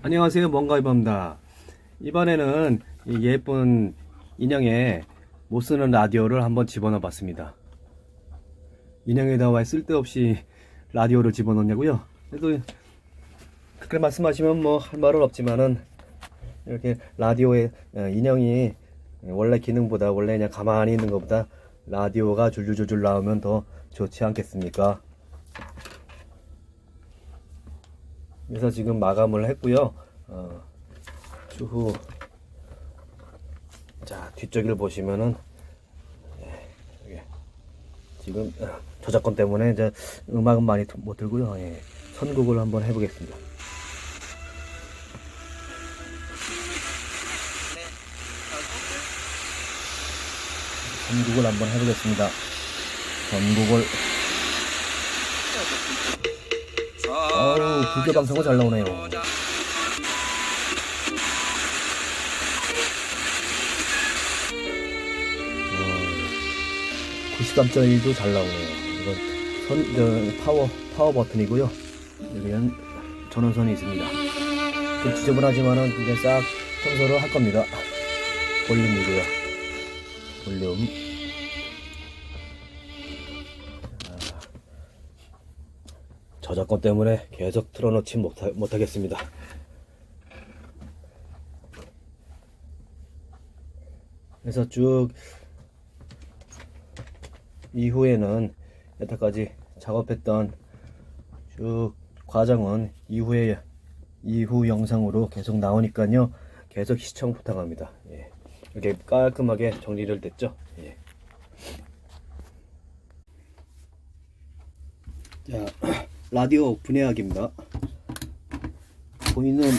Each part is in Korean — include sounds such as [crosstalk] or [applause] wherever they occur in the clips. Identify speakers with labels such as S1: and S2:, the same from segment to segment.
S1: 안녕하세요. 뭔가이버입니다. 이번에는 이 예쁜 인형에 못쓰는 라디오를 한번 집어넣어 봤습니다. 인형에다 왜 쓸데없이 라디오를 집어넣냐고요? 그래도 그렇게 말씀하시면 뭐 할 말은 없지만은 이렇게 라디오에 어, 인형이 원래 기능보다 원래 그냥 가만히 있는 것보다 라디오가 줄줄줄줄 나오면 더 좋지 않겠습니까 그래서 지금 마감을 했고요. 어, 추후 자 뒤쪽을 보시면은 예, 지금 어, 저작권 때문에 이제 음악은 많이 드- 못 들고요. 예, 선곡을 한번 해보겠습니다. 선곡을 한번 해보겠습니다. 선곡을 어우 불교 방송은 잘 나오네요. 어, 93.1도 잘 나오네요. 이건 선, 저, 파워, 파워 버튼이고요. 여기는 전원선이 있습니다. 좀 지저분하지만은 이제 싹 청소를 할 겁니다. 볼륨이고요. 볼륨. 저작권 때문에 계속 틀어놓지 못하, 못하겠습니다. 그래서 쭉 이후에는 여태까지 작업했던 쭉 과정은 이후에 이후 영상으로 계속 나오니까요. 계속 시청 부탁합니다. 예. 이렇게 깔끔하게 정리를 됐죠. 예. 자, 라디오 분해하기입니다. 보이는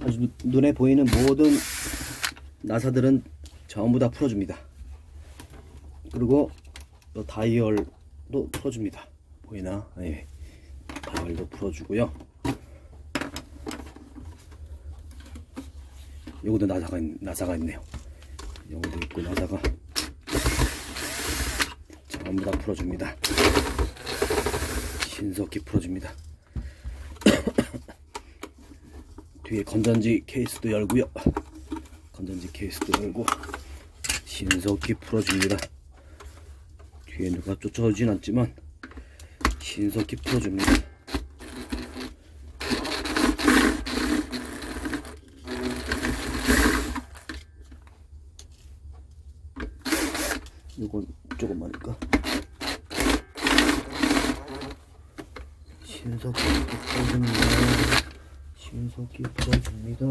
S1: 아주 눈- 눈에 보이는 모든 나사들은 전부 다 풀어줍니다. 그리고 또 다이얼도 풀어줍니다. 보이나? 예. 다이얼도 풀어주고요. 요것도 나사가, 있, 나사가 있네요. 요것도 있고 나사가 전부 다 풀어줍니다. 신속히 풀어줍니다. [coughs] 뒤에 건전지 케이스도 열고요. 건전지 케이스도 열고 신속히 풀어줍니다. 뒤에 누가 쫓아오진 않지만 신속히 풀어줍니다. 이건 조금만일까? 신속히 풀어줍니다. 신속히 풀어줍니다.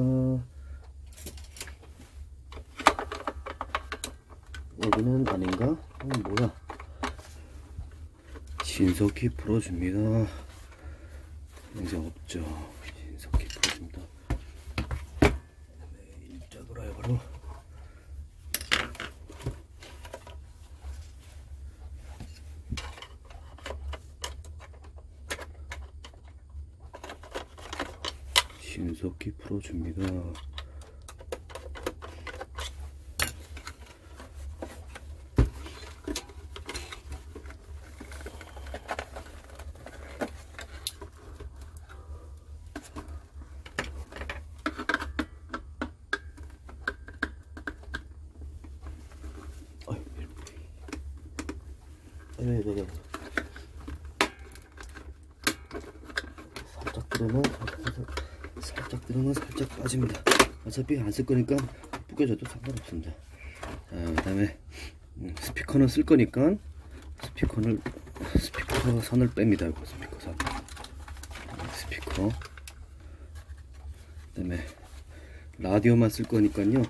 S1: 여기는 아닌가? 어, 뭐야? 신속히 풀어줍니다. 이제 없죠. 신속히 풀어줍니다. 네, 일자 드라이버로 신속히 풀어줍니다. 어이, 아니, 아니, 아니. 살짝 들으면 살짝, 들으면 살짝 빠집니다. 어차피 안 쓸 거니까 묶여져도 상관없습니다. 자, 그다음에 음, 스피커는 쓸 거니까 스피커를 스피커 선을 뺍니다. 이거 스피커 선. 스피커. 그 다음에 라디오만 쓸 거니까요.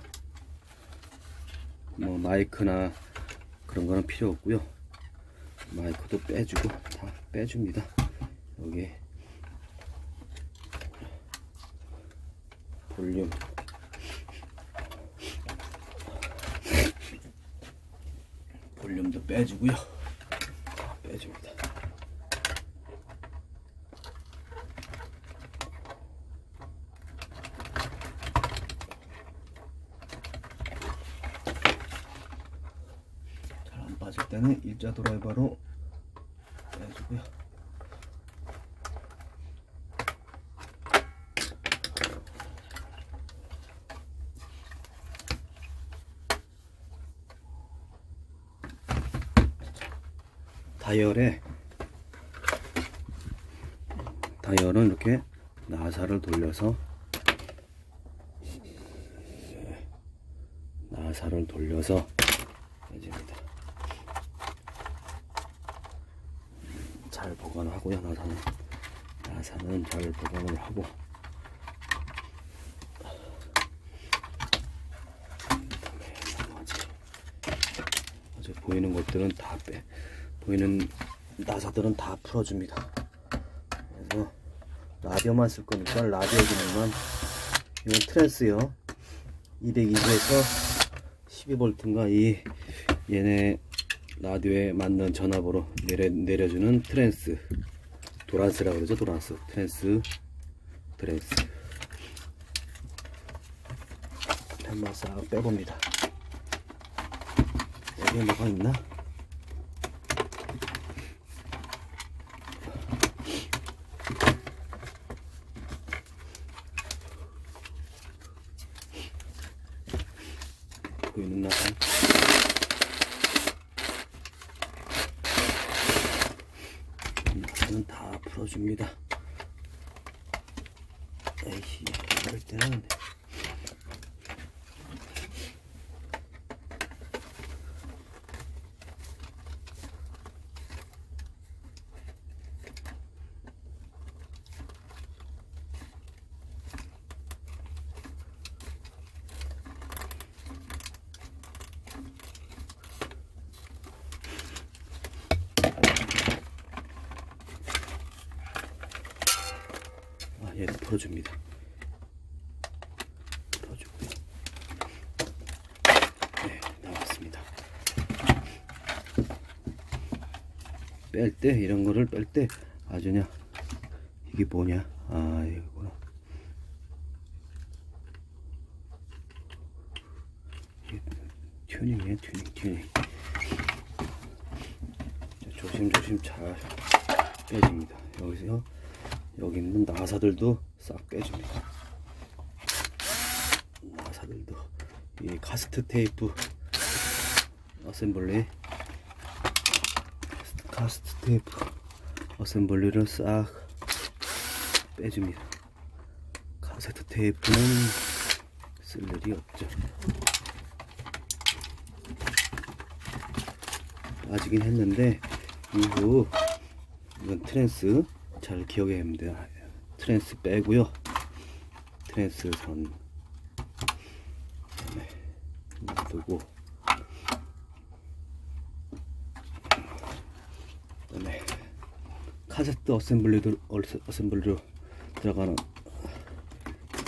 S1: 뭐 마이크나 그런 거는 필요 없고요. 마이크도 빼주고 다 빼줍니다. 여기 볼륨 볼륨도 빼주고요. 다 빼줍니다. 모양의 일자 드라이버로 해주고요. 다이얼에 다이얼은 이렇게 나사를 돌려서 네, 나사를 돌려서 보관하고요. 나사는 나사는 잘 보관을 하고 나머지 어제 보이는 것들은 다 빼, 보이는 나사들은 다 풀어줍니다. 그래서 라디오만 쓸 거니까 라디오 기능만 이건 트랜스요. 220에서 12V인가 이 얘네 라디오에 맞는 전압으로 내려, 내려주는 트랜스 도란스라 그러죠? 도란스. 트랜스. 트랜스. 한번 싹 빼봅니다. 여기에 뭐가 있나? 보이는 나사 나사는 다 풀어줍니다 에이씨 이럴 때는 아, 얘도 풀어줍니다. 풀어주고요. 네, 나왔습니다. 뺄 때, 이런 거를 뺄 때 아주 그냥, 이게 뭐냐? 아, 이거구나. 튜닝이에요, 튜닝, 튜닝. 조심조심 잘 빼줍니다. 여기서 여기 있는 나사들도 싹 빼줍니다. 나사들도 이 카스트 테이프 어셈블리 카스트 테이프 어셈블리를 싹 빼줍니다. 카세트 테이프는 쓸 일이 없죠. 빠지긴 했는데 이후 이건 트랜스 잘 기억해야 합니다. 트랜스 빼고요. 트랜스 선 그다음에 놔두고 그다음에 카세트 어셈블리도 어셈블리로 들어가는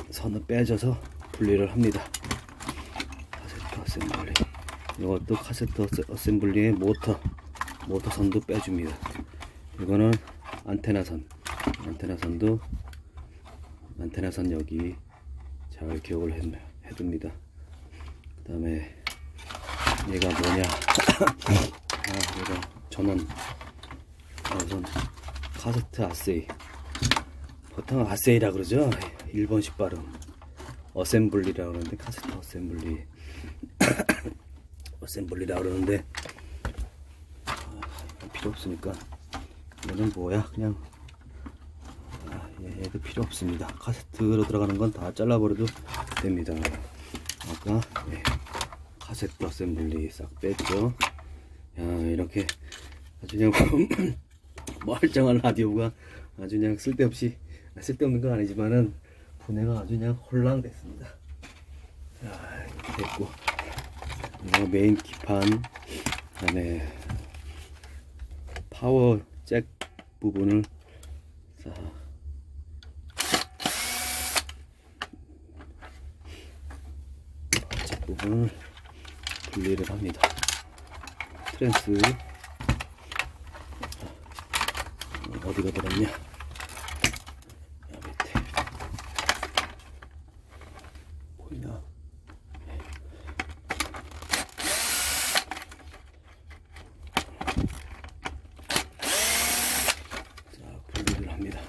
S1: 선을 빼줘서 분리를 합니다. 카세트 어셈블리. 이것도 카세트 어셈블리의 모터 모터 선도 빼줍니다. 이거는 안테나 선. 안테나 선도 안테나 선 여기 잘 기억을 해, 해둡니다. 그 다음에 얘가 뭐냐? [coughs] 아 얘가 전원 우선 카세트 아세이. 보통 아세이라 그러죠? 일본식 발음. 어셈블리라 그러는데 카세트 어셈블리. [coughs] 어셈블리라 그러는데 아, 필요 없으니까 얘는 뭐야? 그냥 아, 얘도 필요 없습니다. 카세트로 들어가는 건 다 잘라버려도 됩니다. 아까 예, 카세트 어셈블리 싹 뺐죠? 야 이렇게 아주 그냥 멀쩡한 라디오가 아주 그냥 쓸데없이 쓸데없는 건 아니지만은 분해가 아주 그냥 홀랑됐습니다. 자 이렇게 됐고. 이거 메인 기판 그다음에 파워 잭 부분을 자잭 부분을 분리를 합니다. 트랜스 자, 어디가 들었냐? 여 밑에 보이나? 자 분리를 합니다.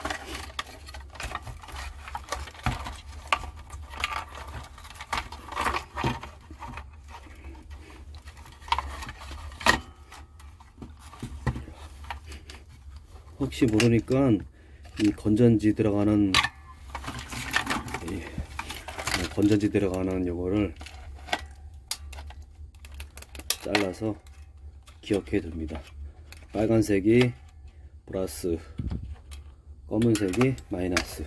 S1: 혹시 모르니까 이 건전지 들어가는 이 건전지 들어가는 요거를 잘라서 기억해 둡니다. 빨간색이 플러스, 검은색이 마이너스.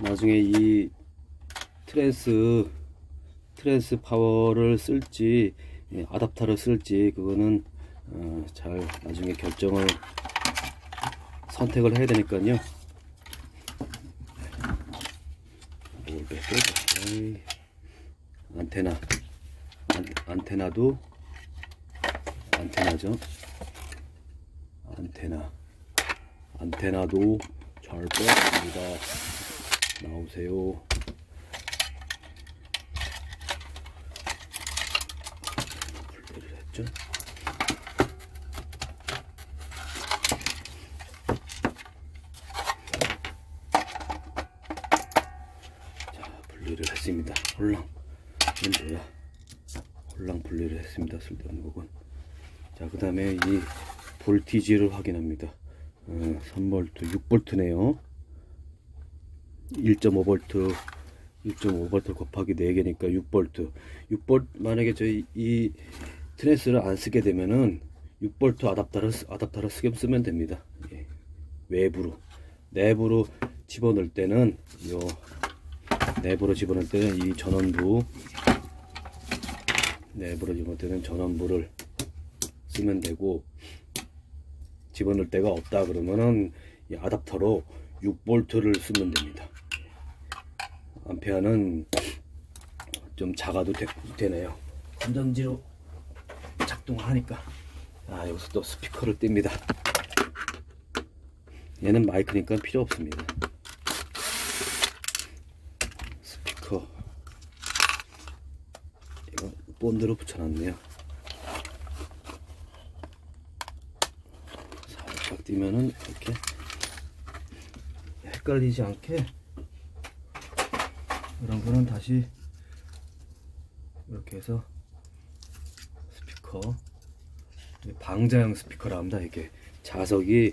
S1: 나중에 이 트랜스 트랜스 파워를 쓸지 예, 아답터를 쓸지 그거는 어, 잘 나중에 결정을 선택을 해야 되니까요. 안테나 안, 안테나도 안테나죠. 안테나 안테나도 잘 뺐습니다. 나오세요. 분리를 했죠. 자, 분리를 했습니다. 홀랑. 이건 뭐야? 홀랑 분리를 했습니다. 쓸데없는 부분. 자, 그 다음에 이 볼티지를 확인합니다. 어, 3V, 6V네요. 1.5V, 1.5V 곱하기 4개니까 6V. 6V, 만약에 저희 이 트랜스를 안 쓰게 되면은 6V 아답터를, 쓰- 아답터를 쓰게 쓰면 됩니다. 예. 외부로. 내부로 집어넣을 때는 요, 내부로 집어넣을 때는 이 전원부, 내부로 집어넣을 때는 전원부를 쓰면 되고, 집어넣을 데가 없다 그러면은 이 아답터로 6볼트를 쓰면 됩니다. 암페어는 좀 작아도 되, 되네요. 건전지로 작동하니까. 아 여기서 또 스피커를 띱니다. 얘는 마이크니까 필요 없습니다. 스피커 이거 본드로 붙여놨네요. 살짝 띄면은 이렇게 헷갈리지 않게 이런 거는 다시 이렇게 해서 스피커 방자형 스피커라 합니다 이게 자석이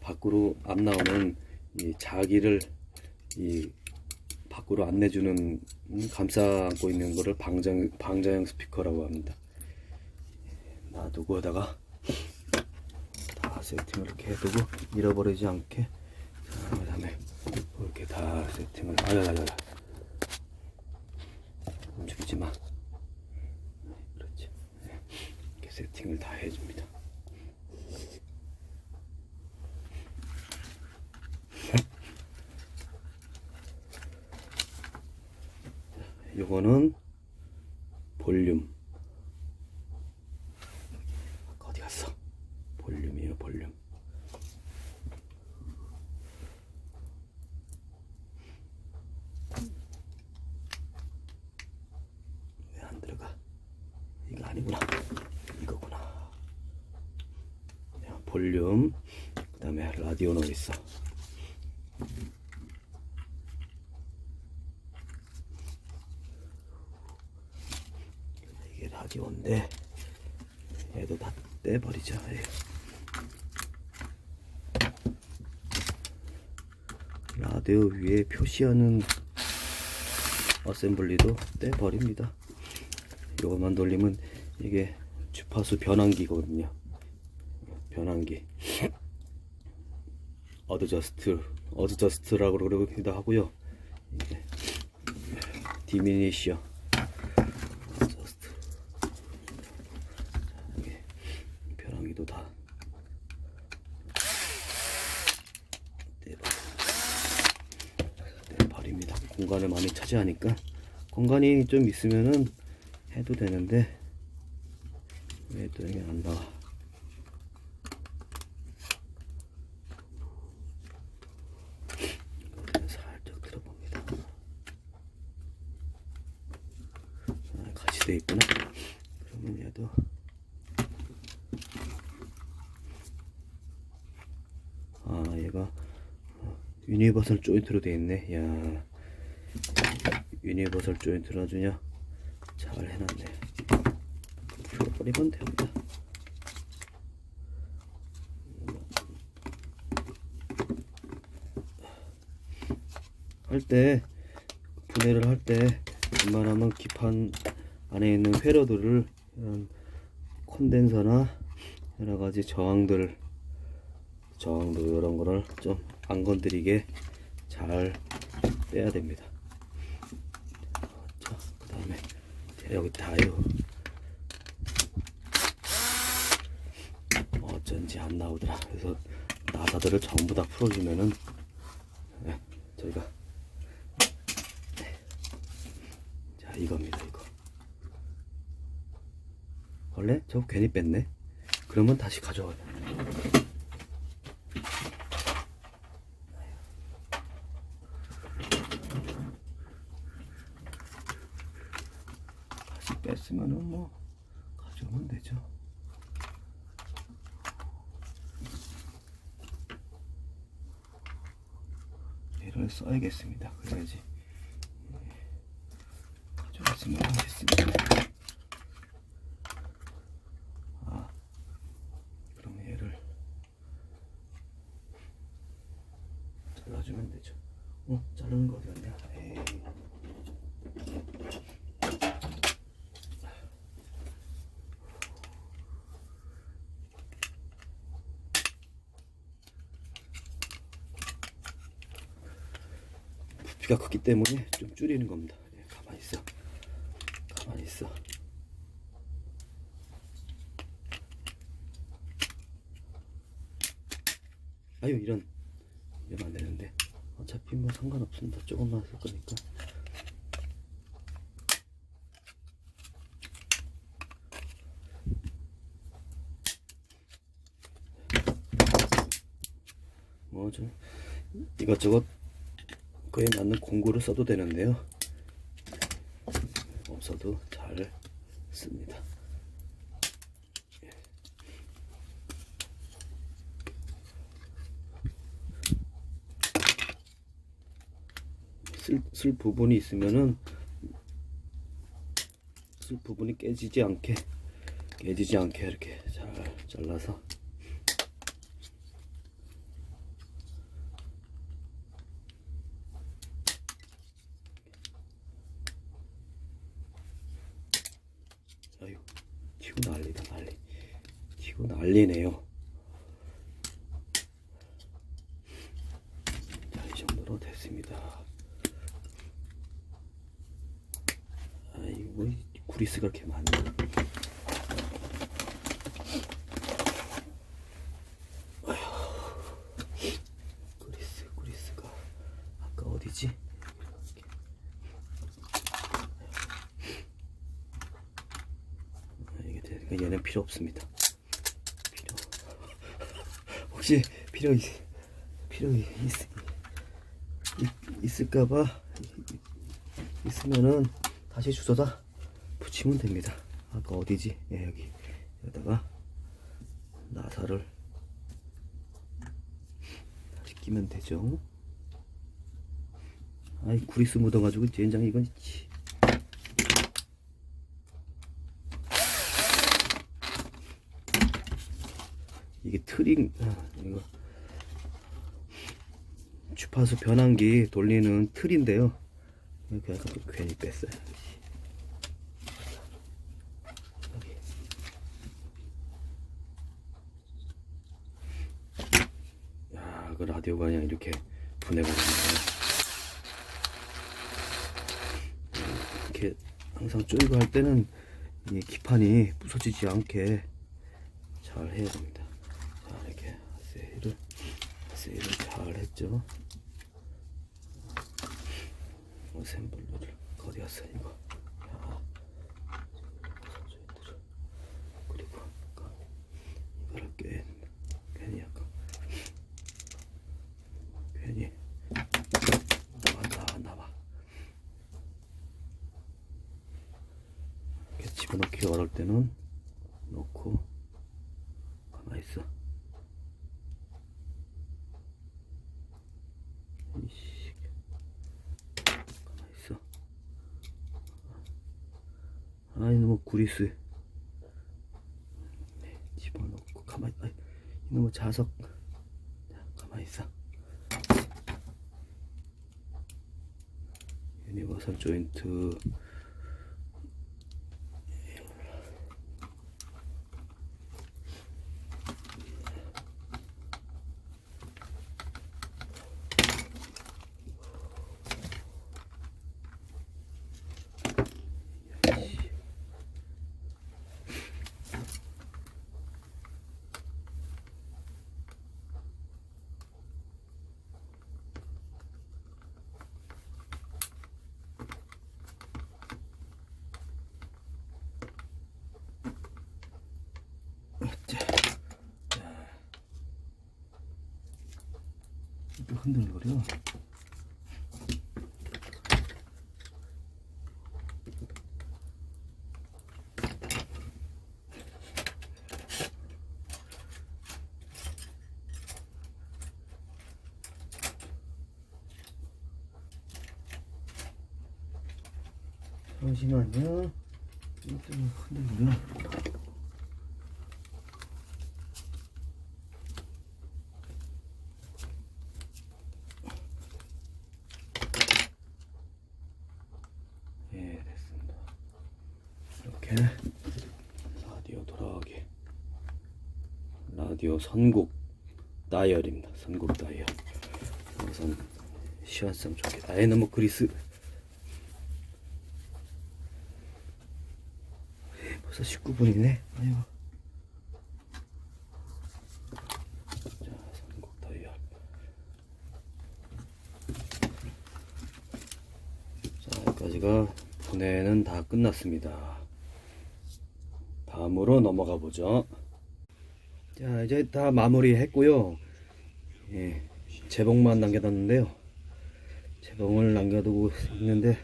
S1: 밖으로 안 나오는 이 자기를 이 밖으로 안 내주는 음, 감싸 안고 있는 거를 방장, 방자형 스피커라고 합니다. 놔두고 하다가 다 세팅을 이렇게 해두고 잃어버리지 않게 자, 그 다음에 이렇게 다 세팅을 아야야야 움직이지 마. 그렇지. 이렇게 세팅을 다 해줍니다 요거는 볼륨. 아까 어디 갔어? 볼륨이에요 볼륨. 왜 안 들어가? 이거 아니구나. 이거구나. 자, 볼륨. 그 다음에 라디오 노이스 이게 라디오인데 얘도 다 떼버리자. 예. 라디오 위에 표시하는 어셈블리도 떼버립니다. 이것만 돌리면 이게 주파수 변환기거든요. 변환기. 어드저스트 어드저스트라고 그러기도 하고요. 디미니셔 어드저스트 이게 변환기도 다 떼버- 떼버립니다 공간을 많이 차지 하니까 공간이 좀 있으면은 해도 되는데 왜 또 이게 안 나와? 살짝 들어봅니다. 아, 같이 돼 있구나. 그러면 얘도 아 얘가 어, 유니버설 조인트로 돼 있네. 야 유니버설 조인트를 아주냐? 잘 해놨네. 풀어버리면 됩니다. 할 때 분해를 할 때 웬만하면 기판 안에 있는 회로들을 이런 콘덴서나 여러가지 저항들 저항도 이런 거를 좀 안 건드리게 잘 빼야 됩니다. 여기 다요. 어쩐지 안 나오더라. 그래서 나사들을 전부 다 풀어주면은 네, 저희가 네. 자 이겁니다 이거. 원래 저 괜히 뺐네. 그러면 다시 가져와요. 다시 뺐으면은 뭐 가져오면 되죠. 써야겠습니다. 그래야지 가져갔으면 하겠습니다. 아, 그럼 얘를 잘라주면 되죠. 어, 자르는 거 어디였냐? 에이. 부피가 크기 때문에 좀 줄이는 겁니다. 예, 가만히 있어. 가만히 있어. 아유 이런 이러면 안 되는데 어차피 뭐 상관없습니다. 조금만 쓸 거니까. 뭐좀 이것저것 그에 맞는 공구를 써도 되는데요. 없어도 잘 씁니다. 쓸, 쓸 부분이 있으면은 쓸 부분이 깨지지 않게 깨지지 않게 이렇게 잘 잘라서 아유 튀고 난리다 난리 튀고 난리네요. 자 이 정도로 됐습니다. 아이고 뭐 구리스가 이렇게 많네 아휴 구리스 구리스가 아까 어디지 아, 이게 되니까 얘는 필요 없습니다. 필요 혹시 필요 있, 필요 있, 있, 있 을까봐 있으면은 다시 주워다 붙이면 됩니다. 아까 어디지? 예 여기 여기다가 나사를 다시 끼면 되죠. 아이 구리스 묻어가지고 젠장 이건 치. 이게 트링 아, 이거 주파수 변환기 돌리는 틀인데요. 이렇게 약간 좀 괜히 뺐어요. 야, 그 라디오가 그냥 이렇게 분해버렸네요. 이렇게 항상 쪼이고 할 때는 이 기판이 부서지지 않게 잘 해야 됩니다. 자, 이렇게 세일을 세일을 잘 했죠. 어셈블러를 어디 갔어 이거? 야, 서조이들을 그리고 아까 이거를 꽤 괜히 약간 괜히 나와 나와 나와 이렇게 집어넣기 어려울 때는 놓고 가만히 있어. 이씨. 가만히 있어. 구리스. 네, 집어넣고 가만히. 아이 이놈의 자석. 자, 가만히 있어. 유니버설 조인트 또 흔들거려. 잠시만요. 흔들려. 예, 됐습니다. 이렇게 라디오 돌아가게 라디오 선곡 다이얼입니다. 선곡 다이얼. 우선 시원성 좋게 다이너모 그리스 벌써 19분이네. 아이고. 자, 선곡 다이얼. 자, 여기까지가 분해는 다 끝났습니다. 다음으로 넘어가 보죠. 자, 이제 다 마무리 했고요. 예, 재봉만 남겨뒀는데요. 재봉을 남겨두고 있는데.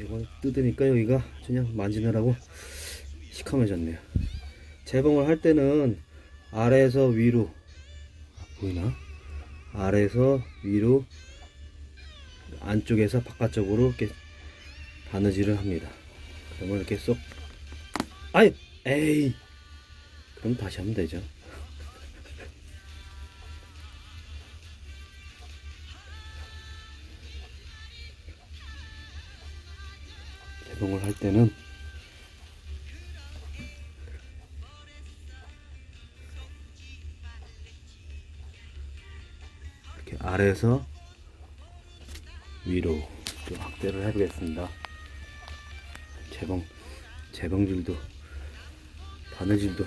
S1: 이걸 뜯으니까 여기가 그냥 만지느라고 시커매졌네요. 재봉을 할 때는 아래에서 위로 아, 보이나? 아래에서 위로 안쪽에서 바깥쪽으로 이렇게 바느질을 합니다. 그러면 이렇게 쏙 아이 에이 그럼 다시 하면 되죠. [laughs] 재봉을 할 때는 이렇게 아래에서 위로 좀 확대를 해보겠습니다. 재봉 재봉질도 바느질도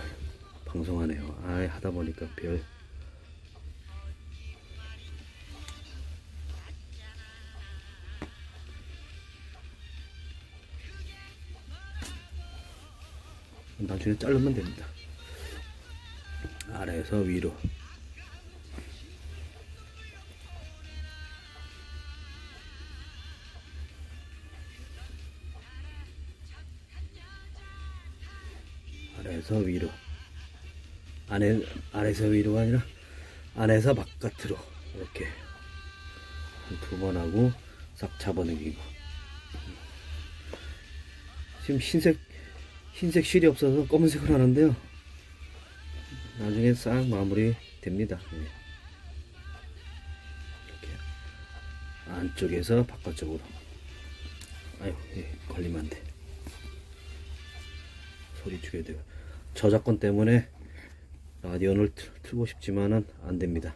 S1: 방송하네요. 아 하다 보니까 별 나중에 자르면 됩니다. 아래에서 위로. 안에 아래에서 위로가 아니라 안에서 바깥으로 이렇게 두 번 하고 싹 잡아당기고. 지금 흰색 흰색 실이 없어서 검은색을 하는데요. 나중에 싹 마무리 됩니다. 네. 이렇게 안쪽에서 바깥쪽으로. 아유, 예, 걸리면 안 돼. 소리 죽여야 돼요. 저작권 때문에 틀, 틀고 싶지만은 안 됩니다.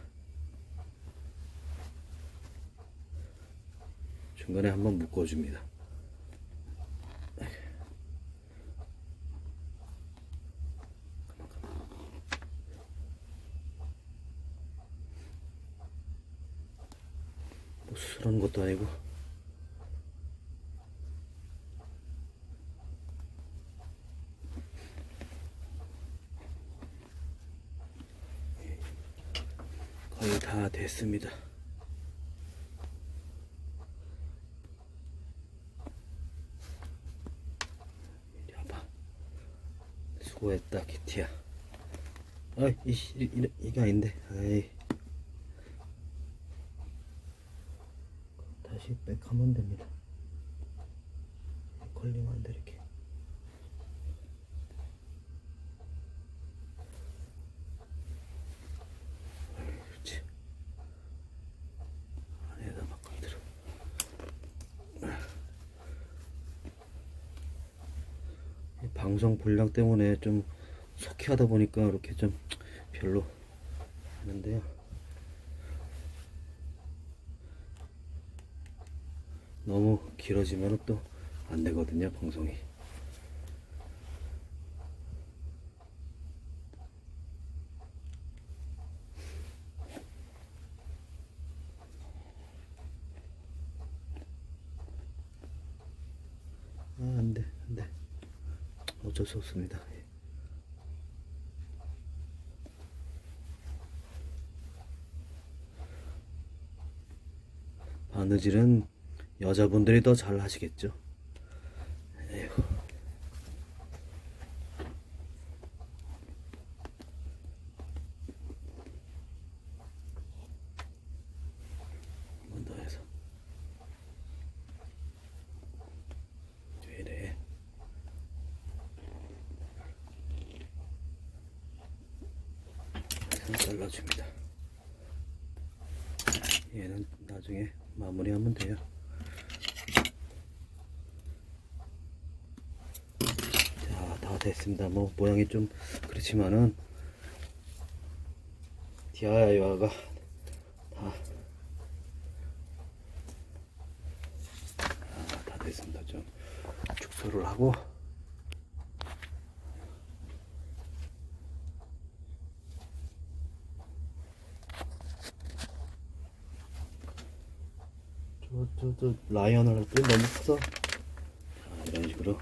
S1: 중간에 한번 묶어줍니다. 뭐 수술하는 것도 아니고 거의 다 됐습니다. 이리 와봐. 수고했다, 키티야. 어이, 이, 이, 이, 이게 아닌데. 아이. 다시 백하면 됩니다. 걸리면 안 돼, 이렇게. 방송 분량 때문에 좀 속히 하다 보니까 이렇게 좀 별로 하는데요. 너무 길어지면 또 안 되거든요, 방송이. 아, 안 돼, 안 돼. 어쩔 수 없습니다. 예. 바느질은 여자분들이 더 잘 하시겠죠. 에휴. 한 번 더 해서. 왜 이래? 해서 잘라줍니다. 얘는 나중에 마무리하면 돼요. 자, 다 됐습니다. 뭐 모양이 좀 그렇지만은 DIY가 다, 아, 다 됐습니다. 좀 축소를 하고 저, 저, 저 라이언을 할때 너무 커서 자, 이런 식으로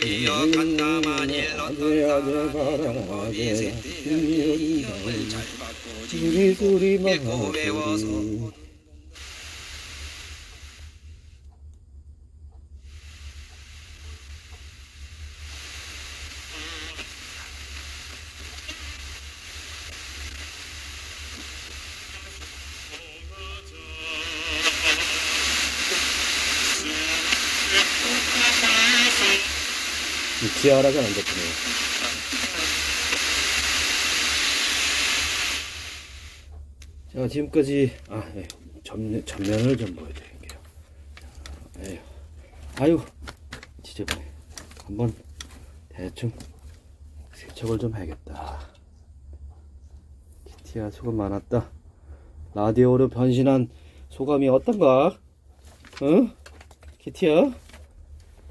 S2: 기억한다 만일 어떤 사람이 세트면 영을 잘 받고
S1: 소리만
S2: 읽고 배워서
S1: 지하라가 안 좋네요. 자 지금까지 아 예, 전면 전면을 좀 보여드릴게요. 자, 에휴, 아유 지저분해. 한번 대충 세척을 좀 해야겠다. 키티야 수고 많았다. 라디오로 변신한 소감이 어떤가? 응? 키티야?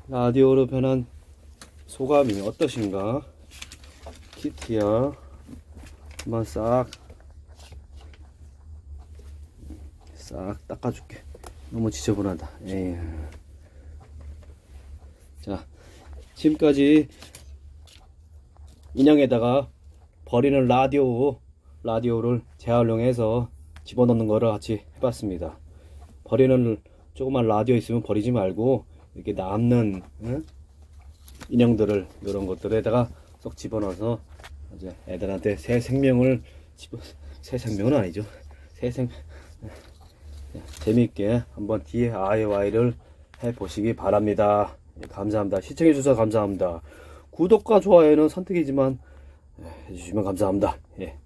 S1: 라디오로 변한 소감이 어떠신가? 키티야 한번 싹 싹 닦아줄게. 너무 지저분하다. 에이. 자, 지금까지 인형에다가 버리는 라디오, 라디오를 재활용해서 집어넣는 거를 같이 해봤습니다. 버리는 조그만 라디오 있으면 버리지 말고 이렇게 남는 응? 인형들을 이런 것들에다가 쏙 집어넣어서 이제 애들한테 새 생명을 집어 새 생명은 아니죠. 새 생. 재미있게 한번 DIY를 해 보시기 바랍니다. 예, 감사합니다. 시청해 주셔서 감사합니다. 구독과 좋아요는 선택이지만 예, 해주시면 감사합니다. 예.